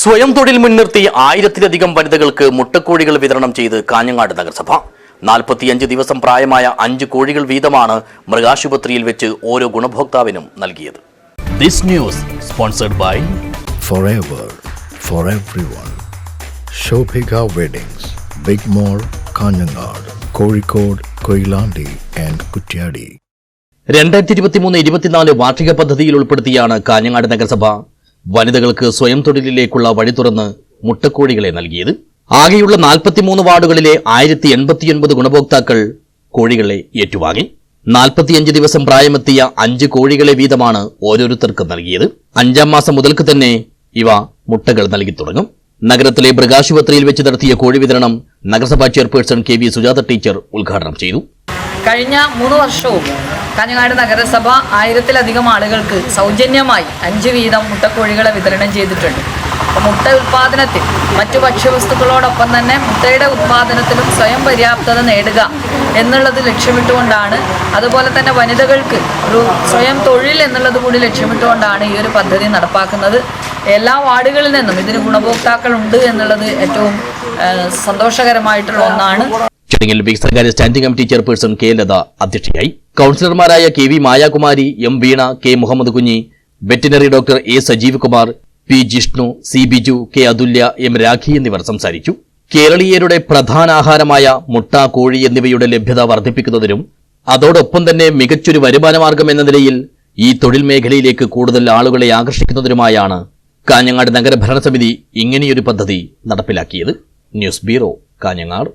സ്വയം തൊഴിൽ മുൻനിർത്തി ആയിരത്തിലധികം വനിതകൾക്ക് മുട്ടക്കോഴികൾ വിതരണം ചെയ്ത് കാഞ്ഞങ്ങാട് നഗരസഭ. നാൽപ്പത്തിയഞ്ച് ദിവസം പ്രായമായ അഞ്ച് കോഴികൾ വീതമാണ് മൃഗാശുപത്രിയിൽ വെച്ച് ഓരോ ഗുണഭോക്താവിനും നൽകിയത്. This news sponsored by Kozhikode, Koilandi and Kutyadi. രണ്ടായിരത്തി ഇരുപത്തിമൂന്ന് ഇരുപത്തിനാല് വാർഷിക പദ്ധതിയിൽ ഉൾപ്പെടുത്തിയാണ് കാഞ്ഞങ്ങാട് നഗരസഭ. വനിതകൾക്ക് സ്വയം തൊഴിലിലേക്കുള്ള വഴി തുറന്ന് മുട്ടക്കോഴികളെ നൽകിയത്. ആകെയുള്ള നാൽപ്പത്തിമൂന്ന് വാർഡുകളിലെ ആയിരത്തി എൺപത്തിയൊൻപത് ഗുണഭോക്താക്കൾ കോഴികളെ ഏറ്റുവാങ്ങി. നാൽപ്പത്തിയഞ്ച് ദിവസം പ്രായമെത്തിയ അഞ്ച് കോഴികളെ വീതമാണ് ഓരോരുത്തർക്കും നൽകിയത്. അഞ്ചാം മാസം മുതൽക്ക് തന്നെ ഇവ മുട്ടകൾ നൽകി തുടങ്ങും. നഗരത്തിലെ മൃഗാശുപത്രിയിൽ വെച്ച് നടത്തിയ കോഴി വിതരണം നഗരസഭാ chairperson K V Sujatha teacher ഉദ്ഘാടനം ചെയ്തു. കഴിഞ്ഞ മൂന്ന് വർഷവും കാഞ്ഞങ്ങാട് നഗരസഭ ആയിരത്തിലധികം ആളുകൾക്ക് സൗജന്യമായി അഞ്ച് വീതം മുട്ടക്കോഴികളെ വിതരണം ചെയ്തിട്ടുണ്ട്. മുട്ട ഉൽപ്പാദനത്തിൽ മറ്റു ഭക്ഷ്യവസ്തുക്കളോടൊപ്പം തന്നെ മുട്ടയുടെ ഉൽപ്പാദനത്തിലും സ്വയം പര്യാപ്തത നേടുക എന്നുള്ളത് ലക്ഷ്യമിട്ടുകൊണ്ടാണ്. അതുപോലെ തന്നെ വനിതകൾക്ക് ഒരു സ്വയം തൊഴിൽ എന്നുള്ളത് കൂടി ലക്ഷ്യമിട്ടുകൊണ്ടാണ് ഈ ഒരു പദ്ധതി നടപ്പാക്കുന്നത്. എല്ലാ വാർഡുകളിൽ നിന്നും ഇതിന് ഗുണഭോക്താക്കളുണ്ട് എന്നുള്ളത് ഏറ്റവും സന്തോഷകരമായിട്ടുള്ള ഒന്നാണ്. ചടങ്ങിൽ വികസനകാര്യ standing committee chairperson K Latha അധ്യക്ഷയായി. കൌൺസിലർമാരായ K V Mayakumari M Veena K Muhammad Kunhi veterinary doctor A Sajeev Kumar P Jishnu C Biju K Athulya M Rakhi എന്നിവർ സംസാരിച്ചു. കേരളീയരുടെ പ്രധാന ആഹാരമായ മുട്ട കോഴി എന്നിവയുടെ ലഭ്യത വർദ്ധിപ്പിക്കുന്നതിനും അതോടൊപ്പം തന്നെ മികച്ചൊരു വരുമാനമാർഗം എന്ന നിലയിൽ ഈ തൊഴിൽ മേഖലയിലേക്ക് കൂടുതൽ ആളുകളെ ആകർഷിക്കുന്നതിനുമായാണ് കാഞ്ഞങ്ങാട് നഗരഭരണസമിതി ഇങ്ങനെയൊരു പദ്ധതി നടപ്പിലാക്കിയത്. News bureau Kanhangad.